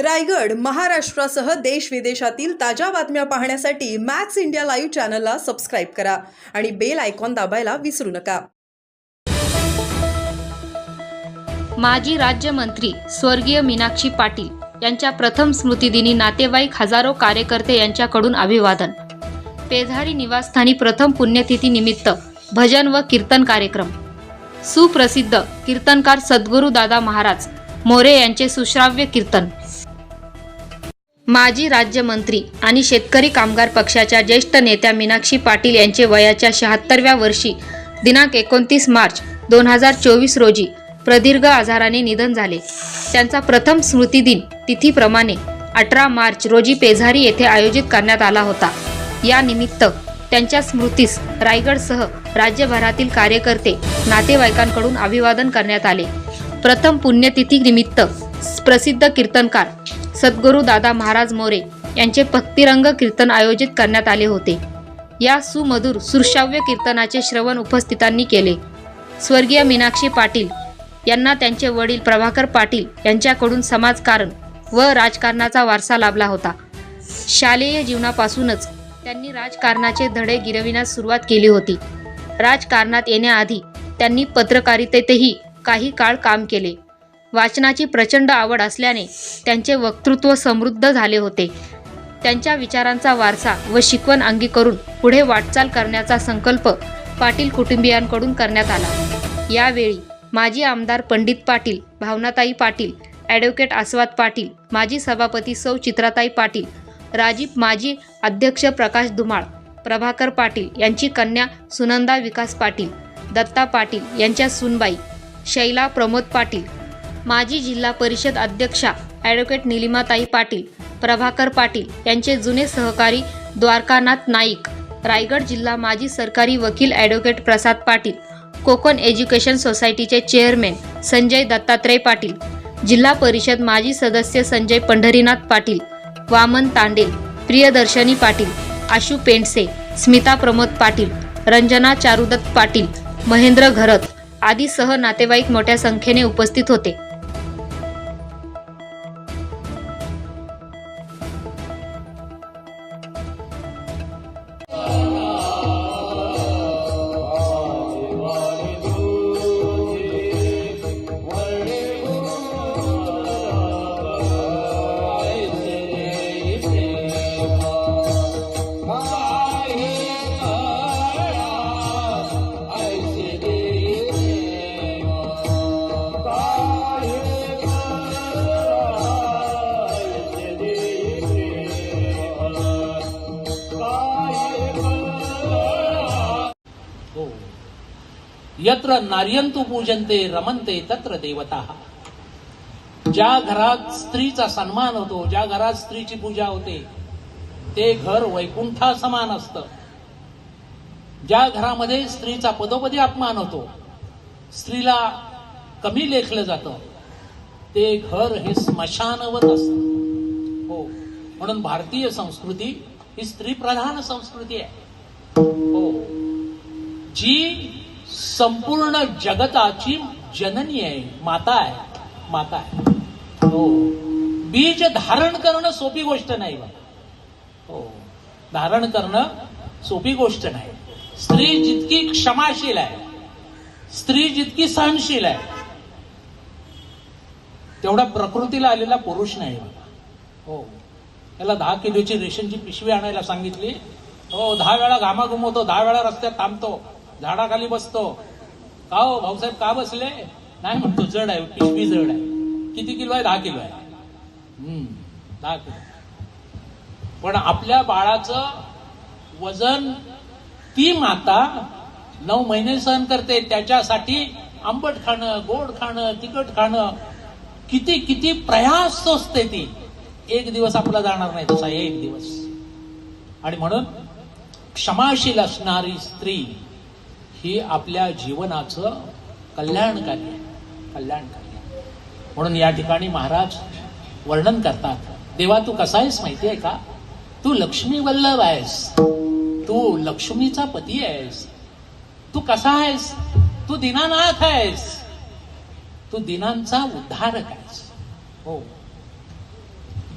रायगड महाराष्ट्रासह देश विदेशातील ताज्या बातम्या पाहण्यासाठी मॅक्स इंडिया लाईव्ह चॅनलला सबस्क्राईब करा आणि बेल आयकॉन दाबायला विसरू नका. माजी राज्यमंत्री स्वर्गीय मीनाक्षी पाटील यांच्या प्रथम स्मृतिदिनी नातेवाईक हजारो कार्यकर्ते यांच्याकडून अभिवादन. पेझारी निवासस्थानी प्रथम पुण्यतिथी निमित्त भजन व कीर्तन कार्यक्रम. सुप्रसिद्ध कीर्तनकार सद्गुरू दादा महाराज मोरे यांचे सुश्राव्य कीर्तन. माजी राज्यमंत्री आणि शेतकरी कामगार पक्षाच्या ज्येष्ठ नेत्या मीनाक्षी पाटील यांचे वयाच्या शहात्तरव्या वर्षी दिनांक एकोणतीस मार्च दोन हजार चोवीस रोजी प्रदीर्घ आजाराने निधन झाले. त्यांचा प्रथम स्मृतिदिन तिथीप्रमाणे अठरा मार्च रोजी पेझारी येथे आयोजित करण्यात आला होता. या निमित्त त्यांच्या स्मृतीस रायगडसह राज्यभरातील कार्यकर्ते नातेवाईकांकडून अभिवादन करण्यात आले. प्रथम पुण्यतिथी निमित्त प्रसिद्ध कीर्तनकार सद्गुरू दादा महाराज मोरे यांचे भक्तिरंग कीर्तन आयोजित करण्यात आले होते. या सुमधुर सुश्राव्य कीर्तनाचे श्रवण उपस्थितांनी केले. स्वर्गीय मीनाक्षी पाटील यांना त्यांचे वडील प्रभाकर पाटील यांच्याकडून समाजकारण व राजकारणाचा वारसा लाभला होता. शालेय जीवनापासूनच त्यांनी राजकारणाचे धडे गिरविण्यास सुरुवात केली होती. राजकारणात येण्याआधी त्यांनी पत्रकारितेतही काही काळ काम केले. वाचनाची प्रचंड आवड असल्याने त्यांचे वक्तृत्व समृद्ध झाले होते. त्यांच्या विचारांचा वारसा व शिकवण अंगी करून पुढे वाटचाल करण्याचा संकल्प पाटील कुटुंबियांकडून करण्यात आला. यावेळी माजी आमदार पंडित पाटील भावनाताई पाटील ॲडव्होकेट आस्वाद पाटील माजी सभापती सौ चित्राताई पाटील राजीव माजी अध्यक्ष प्रकाश धुमाळ प्रभाकर पाटील यांची कन्या सुनंदा विकास पाटील दत्ता पाटील यांच्या सुनबाई शैला प्रमोद पाटील माजी जिल्हा परिषद अध्यक्षा ॲडव्होकेट निलिमाताई पाटील प्रभाकर पाटील यांचे जुने सहकारी द्वारकानाथ नाईक रायगड जिल्हा माजी सरकारी वकील ॲडव्होकेट प्रसाद पाटील कोकण एज्युकेशन सोसायटीचे चेअरमॅन संजय दत्तात्रय पाटील जिल्हा परिषद माजी सदस्य संजय पंढरीनाथ पाटील वामन तांडेल प्रियदर्शनी पाटील आशू पेंडसे स्मिता प्रमोद पाटील रंजना चारुदत्त पाटील महेंद्र घरत आदीसह नातेवाईक मोठ्या संख्येने उपस्थित होते. यत्र नार्यंतु पूजनते रमनते तत्र देवता। ज्या घरात स्त्रीचा सन्मान होतो ज्या घरात स्त्रीची पूजा होते ते घर वैकुंठा समान असतं. ज्या घरामध्ये स्त्रीचा पदोपदी अपमान होतो स्त्रीला कमी लेखलं जातं ते घर हे स्मशानवत असतं. हो म्हणून भारतीय संस्कृती ही स्त्री प्रधान संस्कृती आहे. हो जी संपूर्ण जगताची जननी आहे माता आहे माता आहे. हो. बीज धारण करणं सोपी गोष्ट नाही बघा हो. धारण करणं सोपी गोष्ट नाही. स्त्री जितकी क्षमाशील आहे स्त्री जितकी सहनशील आहे तेवढा प्रकृतीला आलेला पुरुष नाही बघा हो. त्याला दहा किलोची रेशनची पिशवी आणायला सांगितली. हो दहा वेळा घामाघुमवतो दहा वेळा रस्त्यात थांबतो. झाडाखाली बसतो. का हो भाऊसाहेब का बसले? नाही म्हणतो जड आहे पिशवी जड आहे. किती किलो आहे? दहा किलो आहे. हम्म दहा किलो. पण आपल्या बाळाचं वजन ती माता नऊ महिने सहन करते. त्याच्यासाठी आंबट खाणं गोड खाणं तिखट खाणं किती किती प्रयास असते ती. एक दिवस आपला जाणार नाही तसा एक दिवस. आणि म्हणून क्षमाशील असणारी स्त्री ही आपल्या जीवनाचं कल्याणकारी आहे. कल्याणकारी आहे. म्हणून या ठिकाणी महाराज वर्णन करतात देवा तू कसा आहेस माहिती आहे का? तू लक्ष्मी वल्लभ आहेस. तू लक्ष्मीचा पती आहेस. तू कसा आहेस? तू दिनानाथ आहेस. तू दिनांचा उद्धारक आहेस. हो.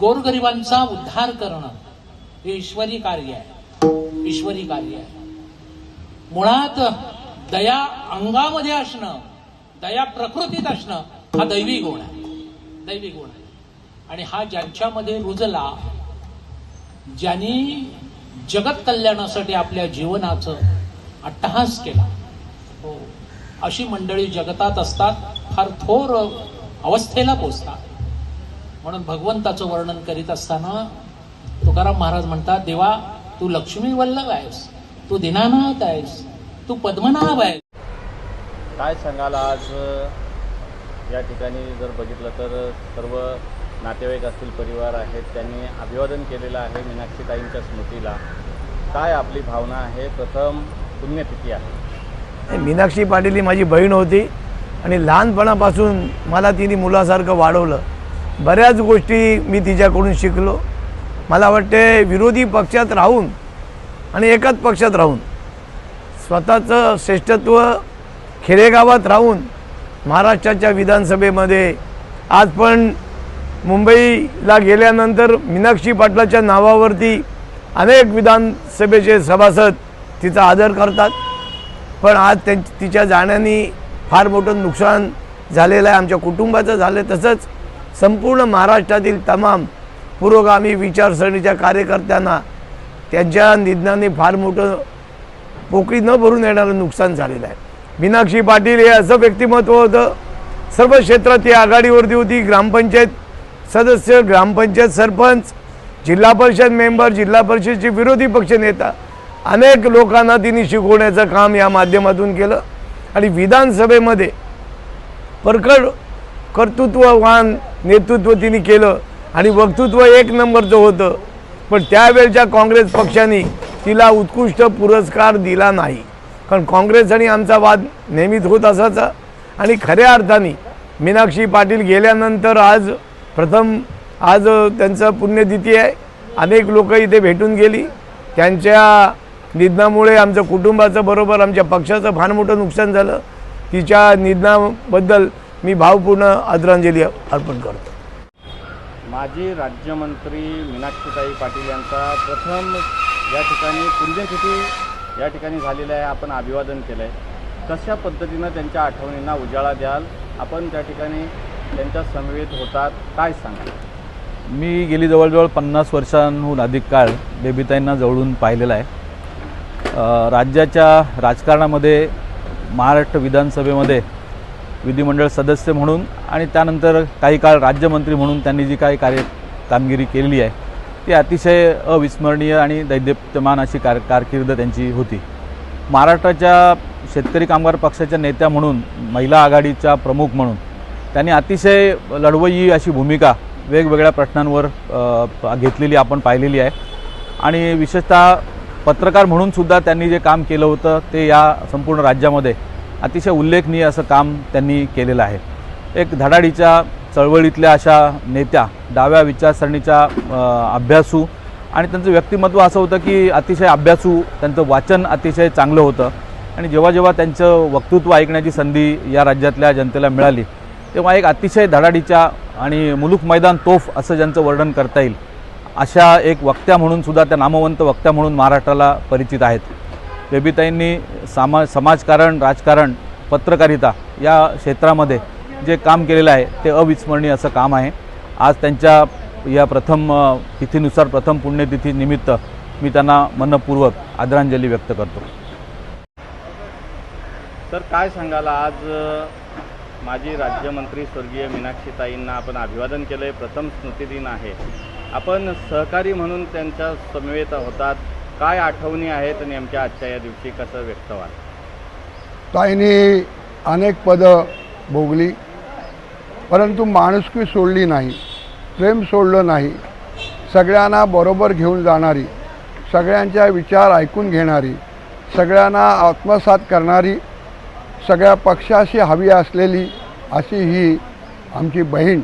गोरगरिबांचा उद्धार करणं हे ईश्वरी कार्य आहे. ईश्वरी कार्य आहे. मुळात दया अंगामध्ये असणं दया प्रकृतीत असणं हा दैवी गुण आहे. दैवी गुण आहे. आणि हा ज्यांच्यामध्ये रुजला ज्यांनी जगत कल्याणासाठी आपल्या जीवनाचं अट्टहास केला हो अशी मंडळी जगतात असतात फार थोर अवस्थेला पोचतात. म्हणून भगवंताचं वर्णन करीत असताना तुकाराम महाराज म्हणतात देवा तू लक्ष्मी वल्लभ आहेस. तू दिनानाथ आहेस तू पद्मनाभ आहेस काय सांगाल आज या ठिकाणी जर बघितलं तर सर्व नातेवाईक असतील परिवार आहेत त्यांनी अभिवादन केलेलं आहे मीनाक्षीताईंच्या स्मृतीला. काय आपली भावना आहे? प्रथम पुण्यतिथी आहे. मीनाक्षी पाटील ही माझी बहीण होती आणि लहानपणापासून मला तिने मुलासारखं वाढवलं. बऱ्याच गोष्टी मी तिच्याकडून शिकलो. मला वाटते विरोधी पक्षात राहून आणि एकाच पक्षात राहून. स्वतःचं श्रेष्ठत्व खेडेगावात राहून महाराष्ट्राच्या विधानसभेमध्ये आज पण मुंबईला गेल्यानंतर मीनाक्षी पाटलाच्या नावावरती अनेक विधानसभेचे सभासद तिचा आदर करतात. पण आज त्यां तिच्या जाण्याने फार मोठं नुकसान झालेलं आहे. आमच्या कुटुंबाचं झालं तसंच संपूर्ण महाराष्ट्रातील तमाम पुरोगामी विचारसरणीच्या कार्यकर्त्यांना त्यांच्या निधनाने फार मोठं पोकळी न भरून येणारं नुकसान झालेलं आहे. मीनाक्षी पाटील हे असं व्यक्तिमत्व होतं सर्व क्षेत्रात ती आघाडीवरती होती. ग्रामपंचायत सदस्य ग्रामपंचायत सरपंच जिल्हा परिषद मेंबर जिल्हा परिषदचे विरोधी पक्षनेता अनेक लोकांना तिने शिकवण्याचं काम या माध्यमातून केलं. आणि विधानसभेमध्ये परखड कर्तृत्ववान नेतृत्व तिने केलं. आणि वक्तृत्व एक नंबरचं होतं. पण त्यावेळच्या काँग्रेस पक्षाने तिला उत्कृष्ट पुरस्कार दिला नाही. कारण काँग्रेस आणि आमचा वाद नेहमीच होत असायचा. आणि खऱ्या अर्थाने मीनाक्षी पाटील गेल्यानंतर आज प्रथम आज त्यांचं पुण्यतिथी आहे. अनेक लोक इथे भेटून गेली. त्यांच्या निधनामुळे आमचं कुटुंबाचं बरोबर आमच्या पक्षाचं फार मोठं नुकसान झालं. तिच्या निधनाबद्दल मी भावपूर्ण आदरांजली अर्पण करतो. माजी राज्यमंत्री मीनाक्षीताई पाटील यांचा प्रथम या ठिकाणी पुण्यतिथी या ठिकाणी झालेला आहे आपण अभिवादन केलं आहे कशा पद्धतीनं त्यांच्या आठवणींना उजाळा द्याल? आपण त्या ठिकाणी त्यांच्या समवेत होतात. काय सांगाल? मी गेली जवळजवळ पन्नास वर्षांहून अधिक काळ बेबीताईंना जवळून पाहिलेला आहे. राज्याच्या राजकारणामध्ये महाराष्ट्र विधानसभेमध्ये विधिमंडळ सदस्य म्हणून आणि त्यानंतर काही काळ राज्यमंत्री म्हणून त्यांनी जी काही कार्य कामगिरी केलेली आहे ती अतिशय अविस्मरणीय आणि दैदिप्यमान अशी कार कारकीर्द त्यांची होती. महाराष्ट्राच्या शेतकरी कामगार पक्षाच्या नेत्या म्हणून महिला आघाडीच्या प्रमुख म्हणून त्यांनी अतिशय लढवई अशी भूमिका वेगवेगळ्या प्रश्नांवर घेतलेली आपण पाहिलेली आहे. आणि विशेषतः पत्रकार म्हणून सुद्धा त्यांनी जे काम केलं होतं ते या संपूर्ण राज्यामध्ये अतिशय उल्लेखनीय असं काम त्यांनी केलेलं आहे. एक धडाडीच्या चळवळीतल्या अशा नेत्या डाव्या विचारसरणीच्या अभ्यासू आणि त्यांचं व्यक्तिमत्व असं होतं की अतिशय अभ्यासू त्यांचं वाचन अतिशय चांगलं होतं. आणि जेव्हा जेव्हा त्यांचं वक्तृत्व ऐकण्याची संधी या राज्यातल्या जनतेला मिळाली तेव्हा एक अतिशय धडाडीच्या आणि मुलूक मैदान तोफ असं ज्यांचं वर्णन करता येईल अशा एक वक्त्या म्हणून सुद्धा त्या नामवंत वक्त्या म्हणून महाराष्ट्राला परिचित आहेत. बेबीताईंनी सामा समाजकारण राजकारण पत्रकारिता या क्षेत्रामध्ये जे काम केलेलं आहे ते अविस्मरणीय असं काम आहे. आज त्यांच्या या प्रथम तिथीनुसार प्रथम पुण्यतिथी निमित्त मी त्यांना मनपूर्वक आदरांजली व्यक्त करतो. तर काय सांगाल? आज माजी राज्यमंत्री स्वर्गीय मीनाक्षीताईंना आपण अभिवादन केलं आहे प्रथम स्मृतिदिन आहे. आपण सहकारी म्हणून त्यांच्या समवेत होतात. काय आठवणी आहेत नेमक्या आजच्या या दिवशी कसं व्यक्त व्हाल? ताईने अनेक पदं भोगली. परंतु माणुसकी सोडली नाही प्रेम सोडलं नाही सगळ्यांना बरोबर घेऊन जाणारी सगळ्यांच्या विचार ऐकून घेणारी सगळ्यांना आत्मसात करणारी सगळ्या पक्षाशी हवी असलेली अशी ही आमची बहीण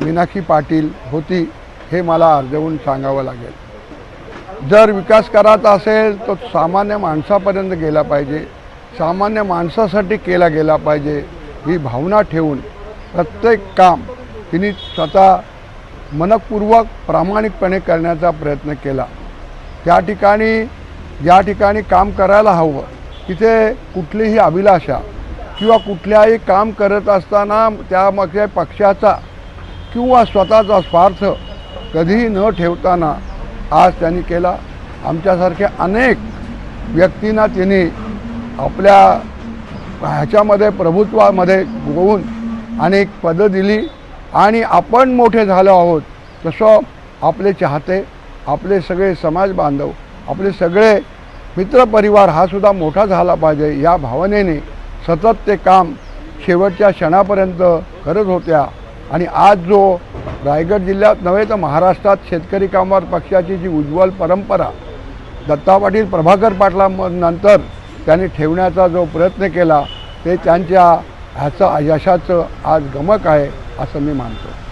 मीनाक्षी पाटील होती हे मला अर्जवून सांगावं लागेल. जर विकास करायचा असेल तर सामान्य माणसापर्यंत गेला पाहिजे सामान्य माणसासाठी केला गेला पाहिजे ही भावना ठेवून प्रत्येक काम तिने स्वतः मनपूर्वक प्रामाणिकपणे करण्याचा प्रयत्न केला. त्या ठिकाणी ज्या ठिकाणी काम करायला हवं तिथे कुठलीही अभिलाषा किंवा कुठल्याही काम करत असताना त्यामध्ये पक्षाचा किंवा स्वतःचा स्वार्थ कधीही न ठेवताना आज त्यांनी केला. आमच्यासारख्या अनेक व्यक्तींना त्यांनी आपल्या ह्याच्यामध्ये प्रभुत्वामध्ये होऊन अनेक पदं दिली आणि आपण मोठे झालो आहोत. तसं आपले चाहते आपले सगळे समाज बांधव आपले सगळे मित्रपरिवार हा सुद्धा मोठा झाला पाहिजे या भावनेने सतत ते काम शेवटच्या क्षणापर्यंत करत होत्या. आणि आज जो रायगड जिल्ह्यात नव्हे तर महाराष्ट्रात शेतकरी कामगार पक्षाची जी उज्ज्वल परंपरा दत्ता पाटील प्रभाकर पाटला नंतर त्यांनी ठेवण्याचा जो प्रयत्न केला ते त्यांच्या ह्याचं यशाचं आज गमक आहे असं मी मानतो.